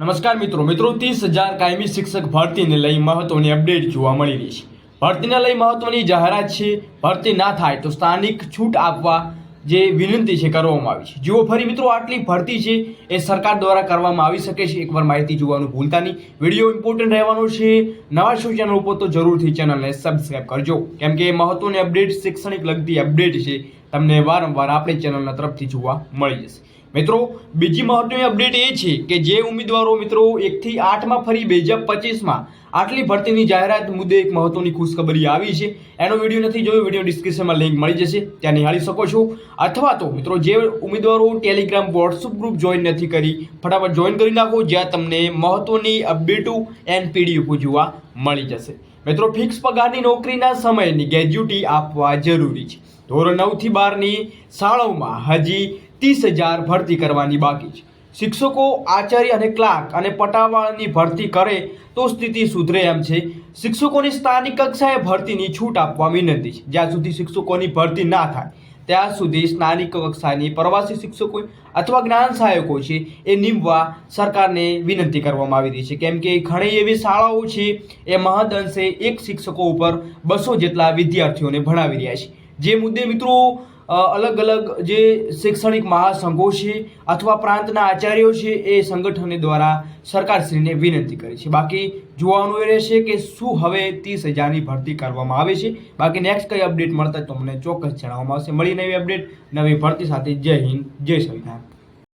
નમસ્કાર મિત્રો મિત્રો, ત્રીસ હજાર કાયમી શિક્ષક ભરતીને લઈ મહત્વની અપડેટ જોવા મળી રહી છે. ભરતીને લઈ મહત્વની જાહેરાત છે, ભરતી ના થાય તો સ્થાનિક છૂટ આપવા જે વિનંતી છે કરવામાં આવી છે. જુઓ, ફરી મિત્રો, આટલી ભરતી છે એ સરકાર દ્વારા કરવામાં આવી શકે છે. એકવાર માહિતી જોવાનું ભૂલતા નહીં. વીડિયો ઇમ્પોર્ટન્ટ રહેવાનો છે. નવા શું ચેનલ ઉપર તો જરૂરથી ચેનલને સબસ્ક્રાઈબ કરજો. કેમ કે મહત્વની અપડેટ શૈક્ષણિક લગતી અપડેટ છે. તમને વારંવાર આપણી ચેનલના તરફથી જોવા મળી જશે. મિત્રો, બીજી મહત્વની અપડેટ એ છે કે જે ઉમેદવારો મિત્રો એકથી આઠમાં ફરી બે હજાર પચીસમાં આટલી ભરતીની જાહેરાત મુદ્દે એક મહત્વની ખુશખબરી આવી છે. એનો વીડિયો નથી જોયો, વીડિયો ડિસ્ક્રિપ્શનમાં લિંક મળી જશે. ત્યાં નિહાળી શકો છો. અથવા તો, મિત્રો, જે ઉમેદવારો ટેલિગ્રામ વોટ્સઅપ ગ્રુપ જોઈન નથી કરી, ફટાફટ જોઈન કરી નાખો, જ્યાં તમને મહત્વની અપડેટો એન્ડ પીડીએફ જોવા મળી જશે. મિત્રો ફિક્સ પગારની નોકરીના સમયની ગ્રેજ્યુટી આપવા જરૂરી છે. ધોરણ નવથી બારની શાળાઓમાં હજી ત્રીસ હજાર ભરતી કરવાની બાકી છે. શિક્ષકો, આચાર્ય અને ક્લાર્ક અને પટાવાળાની ભરતી કરે તો સ્થિતિ સુધરે એમ છે. શિક્ષકોની સ્થાનિક કક્ષાએ ભરતીની છૂટ આપવા વિનંતી છે. જ્યાં સુધી શિક્ષકોની ભરતી ના થાય ત્યાં સુધી સ્થાનિક કક્ષાની પ્રવાસી શિક્ષકો અથવા જ્ઞાન સહાયકો છે એ નીમવા સરકારને વિનંતી કરવામાં આવી રહી છે. કેમ કે ઘણી એવી શાળાઓ છે, એ મહદઅંશે એક શિક્ષકો ઉપર બસો જેટલા વિદ્યાર્થીઓને ભણાવી રહ્યા છે. જે મુદ્દે મિત્રો અલગ અલગ જે શૈક્ષણિક મહાસંઘો છે અથવા પ્રાંતના આચાર્યો છે એ સંગઠને દ્વારા સરકારશ્રીને વિનંતી કરી છે. બાકી જોવાનું એ રહેશે કે શું હવે ત્રીસ હજારની ભરતી કરવામાં આવે છે. બાકી નેક્સ્ટ કઈ અપડેટ મળતા તમને ચોક્કસ જણાવવામાં આવશે. મળી નવી અપડેટ નવી ભરતી સાથે જય હિન્દ, જય સંવિધાન